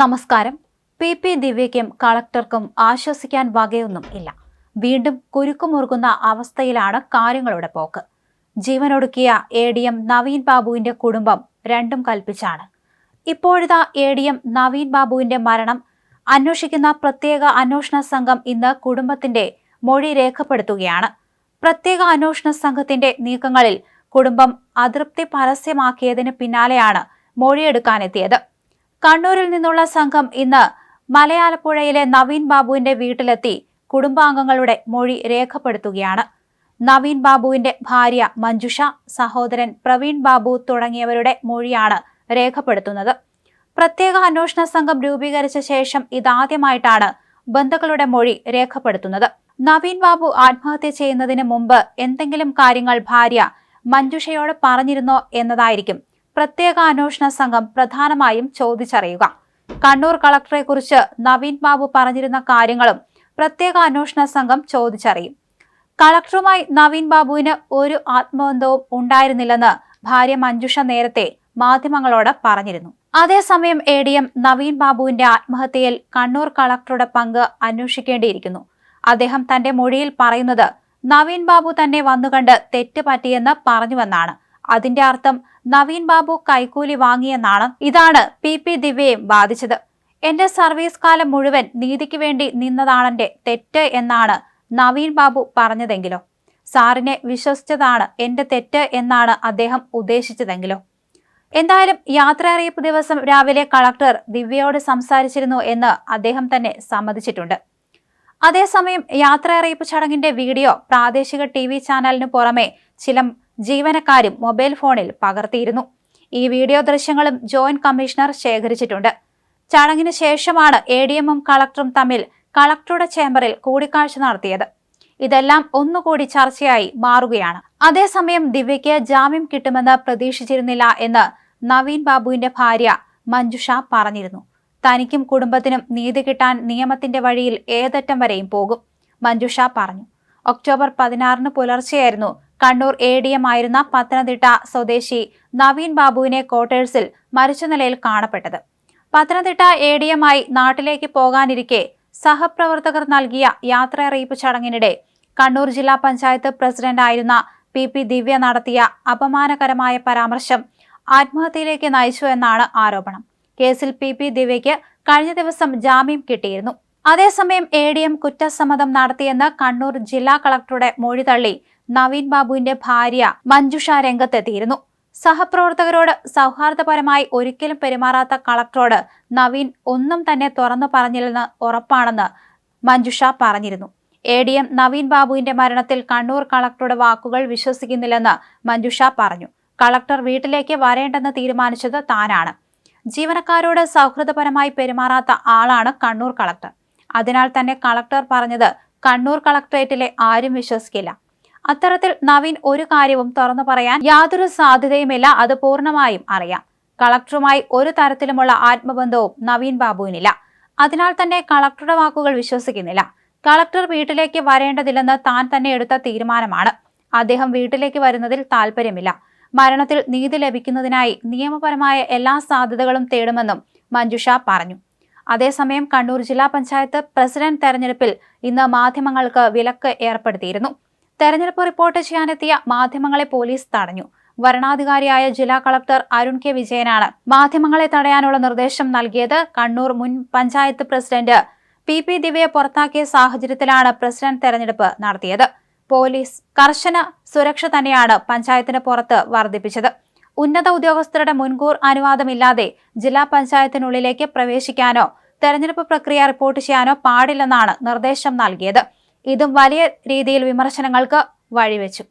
നമസ്കാരം. P P ദിവ്യയ്ക്കും കളക്ടർക്കും ആശ്വസിക്കാൻ വകയൊന്നും ഇല്ല. വീണ്ടും കുരുക്കുമുറുകുന്ന അവസ്ഥയിലാണ് കാര്യങ്ങളുടെ പോക്ക്. ജീവനൊടുക്കിയ എ ഡി എം നവീൻ ബാബുവിന്റെ കുടുംബം രണ്ടും കൽപ്പിച്ചാണ്. ഇപ്പോഴത്തെ എ ഡി എം നവീൻ ബാബുവിന്റെ മരണം അന്വേഷിക്കുന്ന പ്രത്യേക അന്വേഷണ സംഘം ഇന്ന് കുടുംബത്തിന്റെ മൊഴി രേഖപ്പെടുത്തുകയാണ്. പ്രത്യേക അന്വേഷണ സംഘത്തിന്റെ നീക്കങ്ങളിൽ കുടുംബം അതൃപ്തി പരസ്യമാക്കിയതിന് പിന്നാലെയാണ് മൊഴിയെടുക്കാനെത്തിയത്. കണ്ണൂരിൽ നിന്നുള്ള സംഘം ഇന്ന് മലയാലപ്പുഴയിലെ നവീൻ ബാബുവിന്റെ വീട്ടിലെത്തി കുടുംബാംഗങ്ങളുടെ മൊഴി രേഖപ്പെടുത്തുകയാണ്. നവീൻ ബാബുവിന്റെ ഭാര്യ മഞ്ജുഷ സഹോദരൻ പ്രവീൺ ബാബു തുടങ്ങിയവരുടെ മൊഴിയാണ് രേഖപ്പെടുത്തുന്നത്. പ്രത്യേക അന്വേഷണ സംഘം രൂപീകരിച്ച ശേഷം ഇതാദ്യമായിട്ടാണ് ബന്ധുക്കളുടെ മൊഴി രേഖപ്പെടുത്തുന്നത്. നവീൻ ബാബു ആത്മഹത്യ ചെയ്യുന്നതിന് മുമ്പ് എന്തെങ്കിലും കാര്യങ്ങൾ ഭാര്യ മഞ്ജുഷയോട് പറഞ്ഞിരുന്നോ എന്നതായിരിക്കും പ്രത്യേക അന്വേഷണ സംഘം പ്രധാനമായും ചോദിച്ചറിയുക. കണ്ണൂർ കളക്ടറെ കുറിച്ച് നവീൻ ബാബു പറഞ്ഞിരുന്ന കാര്യങ്ങളും പ്രത്യേക അന്വേഷണ സംഘം ചോദിച്ചറിയും. കളക്ടറുമായി നവീൻ ബാബുവിന് ഒരു ആത്മബന്ധവും ഉണ്ടായിരുന്നില്ലെന്ന് ഭാര്യ മഞ്ജുഷ നേരത്തെ മാധ്യമങ്ങളോട് പറഞ്ഞിരുന്നു. അതേസമയം എ ഡി എം നവീൻ ബാബുവിന്റെ ആത്മഹത്യയിൽ കണ്ണൂർ കളക്ടറുടെ പങ്ക് അന്വേഷിക്കേണ്ടിയിരിക്കുന്നു. അദ്ദേഹം തന്റെ മൊഴിയിൽ പറയുന്നത് നവീൻ ബാബു തന്നെ വന്നുകണ്ട് തെറ്റ് പറ്റിയെന്ന് പറഞ്ഞുവെന്നാണ്. അതിന്റെ അർത്ഥം നവീൻ ബാബു കൈക്കൂലി വാങ്ങിയെന്നാണ് ഇതാണ് പി പി ദിവ്യയും ബാധിച്ചത്. എന്റെ സർവീസ് കാലം മുഴുവൻ നീതിക്ക് വേണ്ടി നിന്നതാണെന്റെ തെറ്റ് എന്നാണ് നവീൻ ബാബു പറഞ്ഞതെങ്കിലോ. സാറിനെ വിശ്വസിച്ചതാണ് എന്റെ തെറ്റ് എന്നാണ് അദ്ദേഹം ഉദ്ദേശിച്ചതെങ്കിലോ. എന്തായാലും യാത്ര അറിയിപ്പ് ദിവസം രാവിലെ കളക്ടർ ദിവ്യയോട് സംസാരിച്ചിരുന്നു എന്ന് അദ്ദേഹം തന്നെ സമ്മതിച്ചിട്ടുണ്ട്. അതേസമയം യാത്ര അറിയിപ്പ് ചടങ്ങിന്റെ വീഡിയോ പ്രാദേശിക ടി ചാനലിന് പുറമെ ചില ജീവനക്കാരും മൊബൈൽ ഫോണിൽ പകർത്തിയിരുന്നു. ഈ വീഡിയോ ദൃശ്യങ്ങളും ജോയിന്റ് കമ്മീഷണർ ശേഖരിച്ചിട്ടുണ്ട്. ചടങ്ങിന് ശേഷമാണ് എ ഡി എമ്മും കളക്ടറും തമ്മിൽ കളക്ടറുടെ ചേംബറിൽ കൂടിക്കാഴ്ച നടത്തിയത്. ഇതെല്ലാം ഒന്നുകൂടി ചർച്ചയായി മാറുകയാണ്. അതേസമയം ദിവ്യയ്ക്ക് ജാമ്യം കിട്ടുമെന്ന് പ്രതീക്ഷിച്ചിരുന്നില്ല എന്ന് നവീൻ ബാബുവിന്റെ ഭാര്യ മഞ്ജുഷ പറഞ്ഞിരുന്നു. തനിക്കും കുടുംബത്തിനും നീതി കിട്ടാൻ നിയമത്തിന്റെ വഴിയിൽ ഏതറ്റം വരെയും പോകും മഞ്ജുഷ പറഞ്ഞു. ഒക്ടോബർ പതിനാറിന് പുലർച്ചെയായിരുന്നു കണ്ണൂർ എ ഡി എം ആയിരുന്ന പത്തനംതിട്ട സ്വദേശി നവീൻ ബാബുവിനെ ക്വാർട്ടേഴ്സിൽ മരിച്ച നിലയിൽ കാണപ്പെട്ടത്. പത്തനംതിട്ട എ ഡി എം ആയി നാട്ടിലേക്ക് പോകാനിരിക്കെ സഹപ്രവർത്തകർ നൽകിയ യാത്രയറിയിപ്പ് ചടങ്ങിനിടെ കണ്ണൂർ ജില്ലാ പഞ്ചായത്ത് പ്രസിഡന്റായിരുന്ന പി പി ദിവ്യ നടത്തിയ അപമാനകരമായ പരാമർശം ആത്മഹത്യയിലേക്ക് നയിച്ചു എന്നാണ് ആരോപണം. കേസിൽ പി പി ദിവ്യയ്ക്ക് കഴിഞ്ഞ ദിവസം ജാമ്യം കിട്ടിയിരുന്നു. അതേസമയം എ ഡി എം കുറ്റസമ്മതം നടത്തിയെന്ന് കണ്ണൂർ ജില്ലാ കളക്ടറുടെ മൊഴി തള്ളി നവീൻ ബാബുവിന്റെ ഭാര്യ മഞ്ജുഷ രംഗത്തെത്തിയിരുന്നു. സഹപ്രവർത്തകരോട് സൗഹാർദ്ദപരമായി ഒരിക്കലും പെരുമാറാത്ത കളക്ടറോട് നവീൻ ഒന്നും തന്നെ തുറന്നു പറഞ്ഞില്ലെന്ന് ഉറപ്പാണെന്ന് മഞ്ജുഷ പറഞ്ഞിരുന്നു. എ ഡി എം നവീൻ ബാബുവിന്റെ മരണത്തിൽ കണ്ണൂർ കളക്ടറുടെ വാക്കുകൾ വിശ്വസിക്കുന്നില്ലെന്ന് മഞ്ജുഷ പറഞ്ഞു. കളക്ടർ വീട്ടിലേക്ക് വരേണ്ടെന്ന് തീരുമാനിച്ചത് താനാണ്. ജീവനക്കാരോട് സൗഹൃദപരമായി പെരുമാറാത്ത ആളാണ് കണ്ണൂർ കളക്ടർ. അതിനാൽ തന്നെ കളക്ടർ പറഞ്ഞത് കണ്ണൂർ കളക്ടറേറ്റിലെ ആരും വിശ്വസിക്കില്ല. അത്തരത്തിൽ നവീൻ ഒരു കാര്യവും തുറന്നു പറയാൻ യാതൊരു സാധ്യതയുമില്ല അത് പൂർണമായും അറിയാം. കളക്ടറുമായി ഒരു തരത്തിലുമുള്ള ആത്മബന്ധവും നവീൻ ബാബുവിനില്ല. അതിനാൽ തന്നെ കളക്ടറുടെ വാക്കുകൾ വിശ്വസിക്കുന്നില്ല. കളക്ടർ വീട്ടിലേക്ക് വരേണ്ടതില്ലെന്ന് താൻ തന്നെ എടുത്ത തീരുമാനമാണ്. അദ്ദേഹം വീട്ടിലേക്ക് വരുന്നതിൽ താല്പര്യമില്ല മരണത്തിൽ നീതി ലഭിക്കുന്നതിനായി നിയമപരമായ എല്ലാ സാധ്യതകളും തേടുമെന്നും മഞ്ജുഷ പറഞ്ഞു. അതേസമയം കണ്ണൂർ ജില്ലാ പഞ്ചായത്ത് പ്രസിഡന്റ് തെരഞ്ഞെടുപ്പിൽ ഇന്ന് മാധ്യമങ്ങൾക്ക് വിലക്ക് ഏർപ്പെടുത്തിയിരുന്നു. തെരഞ്ഞെടുപ്പ് റിപ്പോർട്ട് ചെയ്യാനെത്തിയ മാധ്യമങ്ങളെ പോലീസ് തടഞ്ഞു. വരണാധികാരിയായ ജില്ലാ കളക്ടർ അരുൺ കെ വിജയനാണ് മാധ്യമങ്ങളെ തടയാനുള്ള നിർദ്ദേശം നൽകിയത് കണ്ണൂർ മുൻ പഞ്ചായത്ത് പ്രസിഡന്റ് പി പി ദിവ്യയെ പുറത്താക്കിയ സാഹചര്യത്തിലാണ് പ്രസിഡന്റ് തെരഞ്ഞെടുപ്പ് നടത്തിയത്. പോലീസ് കർശന സുരക്ഷ തന്നെയാണ് പഞ്ചായത്തിന് പുറത്ത് വർദ്ധിപ്പിച്ചത്. ഉന്നത ഉദ്യോഗസ്ഥരുടെ മുൻകൂർ അനുവാദമില്ലാതെ ജില്ലാ പഞ്ചായത്തിനുള്ളിലേക്ക് പ്രവേശിക്കാനോ തെരഞ്ഞെടുപ്പ് പ്രക്രിയ റിപ്പോർട്ട് ചെയ്യാനോ പാടില്ലെന്നാണ് നിർദ്ദേശം നൽകിയത്. ഇതും വലിയ രീതിയിൽ വിമർശനങ്ങൾക്ക് വഴിവെച്ചു.